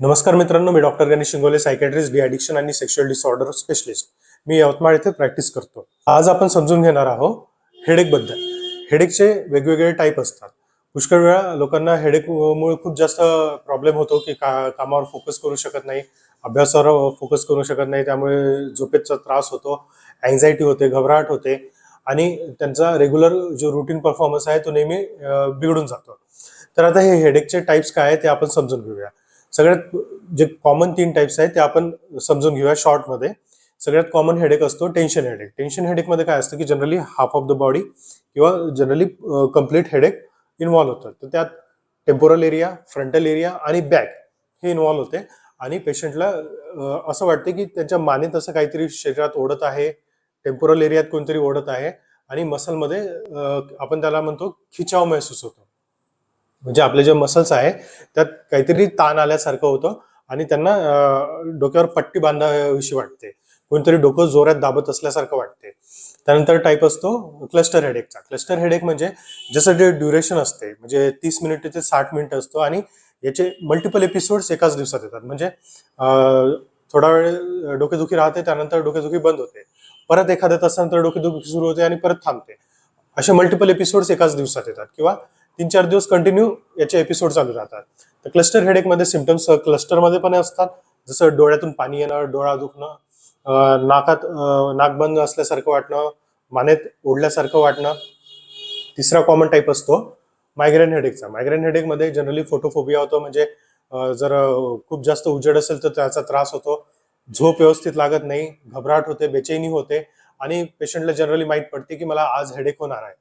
नमस्कार मित्रांनो मी doctor Ganesh Shingole psychiatrist deaddiction आणि सेक्शुअल डिसऑर्डर स्पेशलिस्ट मी यवतमाळ येथे प्रॅक्टिस करतो. आज आपण समजून घेणार आहोत हेडेकबद्दल हेडेकचे वेगवेगळे टाईप असतात. पुष्कळ वेळा लोकांना हेडेकमुळे खूप जास्त प्रॉब्लेम होतो की का कामावर फोकस करू शकत नाही अभ्यासावर फोकस करू शकत नाही त्यामुळे झोपेचा त्रास होतो अँझायटी होते घबराहट होते आणि त्यांचा रेग्युलर जो रुटीन परफॉर्मन्स आहे तो नेहमी बिघडून जातो. तर आता हे हेडेकचे टाईप्स काय आहे ते आपण समजून घेऊया. सगळ्यात जे कॉमन तीन टाईप्स आहेत ते आपण समजून घेऊया शॉर्टमध्ये सगळ्यात कॉमन हेडेक असतो टेन्शन हेडेक टेन्शन हेडेकमध्ये काय असतं की generally half of the body किंवा जनरली कंप्लीट हेडेक इन्व्हॉल्व होतं. तर त्यात टेम्पोरल एरिया फ्रंटल एरिया आणि बॅक हे इन्व्हॉल्व होते. आणि पेशंटला असं वाटते की त्यांच्या मानेत असं काहीतरी शरीरात ओढत आहे टेम्पोरल एरियात कोणतरी ओढत आहे आणि मसलमध्ये आपण त्याला म्हणतो खिचाव महसूस होतो. म्हणजे आपले जे मसल्स आहे त्यात काहीतरी ताण आल्यासारखं होतं आणि त्यांना डोक्यावर पट्टी बांधाविषयी वाटते. कोणतरी डोकं जोरात दाबत असल्यासारखं वाटते. त्यानंतर टाईप असतो क्लस्टर हेडेकचा क्लस्टर हेडेक म्हणजे जसं जे ड्युरेशन असते म्हणजे तीस मिनिट ते साठ मिनिट असतो आणि याचे मल्टिपल एपिसोड्स एकाच दिवसात येतात. म्हणजे थोडा वेळ डोकेदुखी राहते त्यानंतर डोकेदुखी बंद होते. परत एखाद्या तासानंतर डोकेदुखी सुरू होते आणि परत थांबते. असे मल्टिपल एपिसोड्स एकाच दिवसात येतात. किंवा तीन चार दिवस कंटिन्यू याचे एपिसोड चालू राहतात. तर क्लस्टर हेडेकमध्ये सिमटम्स क्लस्टरमध्ये पण असतात. जसं डोळ्यातून पाणी येणं डोळा दुखणं नाकात नाक बंद असल्यासारखं वाटणं मानेत ओढल्यासारखं वाटणं. तिसरा कॉमन टाईप असतो मायग्रेन हेडेकचा मायग्रेन हेडेकमध्ये जनरली फोटोफोबिया होतो. म्हणजे जर खूप जास्त उजेड असेल तर त्याचा त्रास होतो. झोप व्यवस्थित लागत नाही घबराट होते बेचैनी होते. आणि पेशंटला जनरली माहीत पडते की मला आज हेडेक होणार आहे.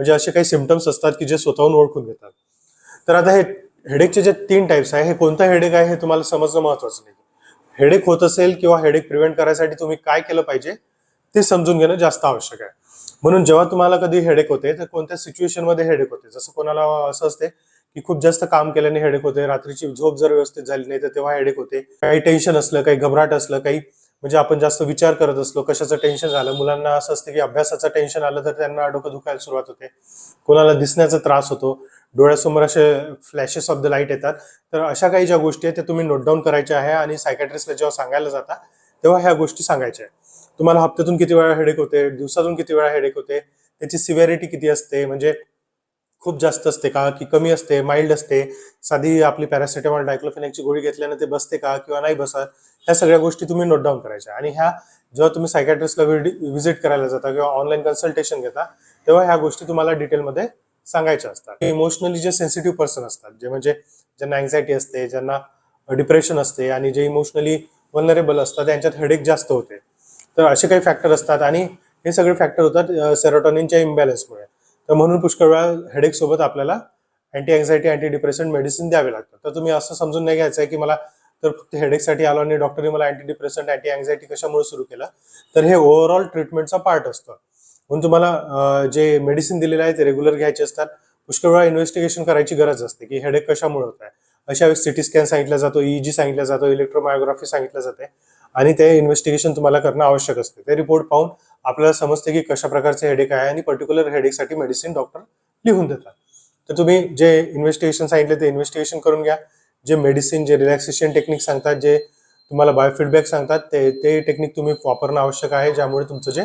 म्हणजे असे काही सिमटम्स असतात की जे स्वतःहून ओळखून घेतात. तर आता हे हेडेकचे जे तीन टाईप्स आहे हे कोणता हेडेक आहे हे तुम्हाला समजणं महत्वाचं नाही. हेडेक होत असेल किंवा हेडेक प्रिव्हेंट करायसाठी तुम्ही काय केलं पाहिजे ते समजून घेणं जास्त आवश्यक आहे. म्हणून जेव्हा तुम्हाला कधी हेडेक होते तर कोणत्या सिच्युएशनमध्ये हेडेक होते? जसं कोणाला असं असते की खूप जास्त काम केल्याने हेडेक होते रात्रीची झोप जर व्यवस्थित झाली नाही तर तेव्हा हेडेक होते. काही टेन्शन असलं काही घबराट असलं काही म्हणजे आपण जास्त विचार करत असलो कशाचं टेन्शन झालं मुलांना असं असतं की अभ्यासाचं टेन्शन आलं तर त्यांना डोकं दुखायला सुरुवात होते. कोणाला दिसण्याचा त्रास होतो डोळ्यासमोर असे फ्लॅशेस ऑफ द लाइट येतात. तर अशा काही ज्या गोष्टी आहेत त्या तुम्ही नोट डाऊन करायच्या आहे आणि सायकॅट्रिस्टला जेव्हा सांगायला जाता तेव्हा ह्या गोष्टी सांगायच्या आहेत. तुम्हाला हप्त्यातून किती वेळा हेडेक होते दिवसातून किती वेळा हेडेक होते त्याची सिव्हिरिटी किती असते म्हणजे खूप जास्त असते का? की कमी असते माइल्ड असते. साधी आपली पॅरासिटेमॉल डायक्लोफेनेकची गोळी घेतल्याने ते बसते का किंवा नाही बसत? ह्या सगळ्या गोष्टी तुम्ही नोट डाऊन करायच्या. आणि ह्या जेव्हा तुम्ही सायकॅट्रिस्टला व्हिजिट करायला जाता किंवा ऑनलाईन कन्सल्टेशन घेता तेव्हा ह्या गोष्टी तुम्हाला डिटेलमध्ये सांगायच्या असतात. इमोशनली जे सेन्सिटिव्ह पर्सन असतात जे म्हणजे ज्यांना अँझायटी असते ज्यांना डिप्रेशन असते आणि जे इमोशनली वनरेबल असतात त्यांच्यात हेडेक जास्त होते. तर असे काही फॅक्टर असतात आणि हे सगळे फॅक्टर होतात सेरोटॉनिनच्या इम्बॅलन्समुळे तर म्हणून पुष्कळ वेळा हेडेक सोबत आपल्याला anti anxiety anti depression medicine द्यावे लागतात. तर तुम्ही असं समजून नाही घ्यायचं आहे की मला तर फक्त हेडेकसाठी आलो आणि डॉक्टरने मला अँटी डिप्रेशन अँटी अँझायटी कशामुळे सुरू केलं? तर हे ओव्हरऑल ट्रीटमेंटचा पार्ट असतो. म्हणून तुम्हाला जे मेडिसिन दिलेले आहे ते रेग्युलर घ्यायचे असतात. पुष्कळ वेळा इन्व्हेस्टिगेशन करायची गरज असते की हेडेक कशामुळे होत आहे. अशा वेळेस सिटी स्कॅन सांगितला जातो ईजी सांगितला जातो इलेक्ट्रोमायोग्राफी सांगितलं जाते. आणि ते इन्व्हेस्टिगेशन तुम्हाला करणं आवश्यक असते. ते रिपोर्ट पाहून आपल्याला समजते की कशा प्रकारचे हेडेक आहे आणि पर्टिक्युलर हेडेकसाठी मेडिसिन डॉक्टर लिहून देतात. तर तुम्ही जे इन्व्हेस्टिगेशन सांगितले ते इन्व्हेस्टिगेशन करून घ्या. जे मेडिसिन जे रिलॅक्सेशन टेक्निक सांगतात जे तुम्हाला बायोफीडबॅक सांगतात ते ते टेक्निक तुम्ही वापरणं आवश्यक आहे ज्यामुळे तुमचं जे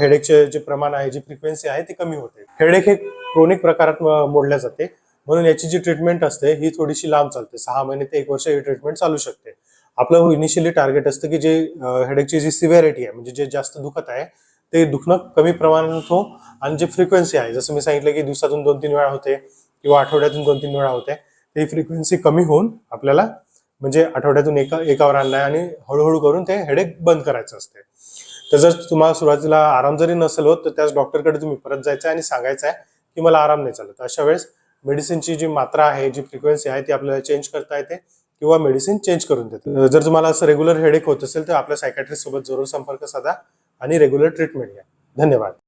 हेडेकचे जे प्रमाण आहे जी फ्रिक्वेन्सी आहे ती कमी होते. हेडेक हे क्रोनिक प्रकारात मोडल्या जाते. म्हणून याची जी ट्रीटमेंट असते ही थोडीशी लांब चालते. सहा महिने ते एक वर्ष ही ट्रीटमेंट चालू शकते. आपलं हो इनिशियली टार्गेट असतं की जे हेडेकची जी सिव्हिरिटी आहे म्हणजे जे जास्त दुखत आहे ते दुखणं कमी प्रमाणात हो आणि जे फ्रिक्वेन्सी आहे जसं मी सांगितलं की दिवसातून दोन तीन वेळा होते किंवा आठवड्यातून दोन तीन वेळा होते ती फ्रिक्वेन्सी कमी होऊन आपल्याला म्हणजे आठवड्यातून एका एकावर आणलाय आणि हळूहळू करून ते हेडेक बंद करायचं असते तर जर तुम्हाला सुरुवातीला आराम जरी नसेल होत तर त्याच डॉक्टरकडे तुम्ही परत जायचं आहे आणि सांगायचं आहे की मला आराम नाही चालत. अशा वेळेस मेडिसिनची जी मात्रा आहे जी फ्रिक्वेन्सी आहे ती आपल्याला चेंज करता येते. किंवा मेडिसिन चेंज करून देते जर तुम्हाला असं रेग्युलर हेडेक होत असेल तर आपल्या सायकॅट्रिस्ट सोबत जरूर संपर्क साधा आणि रेग्युलर ट्रीटमेंट घ्या. धन्यवाद.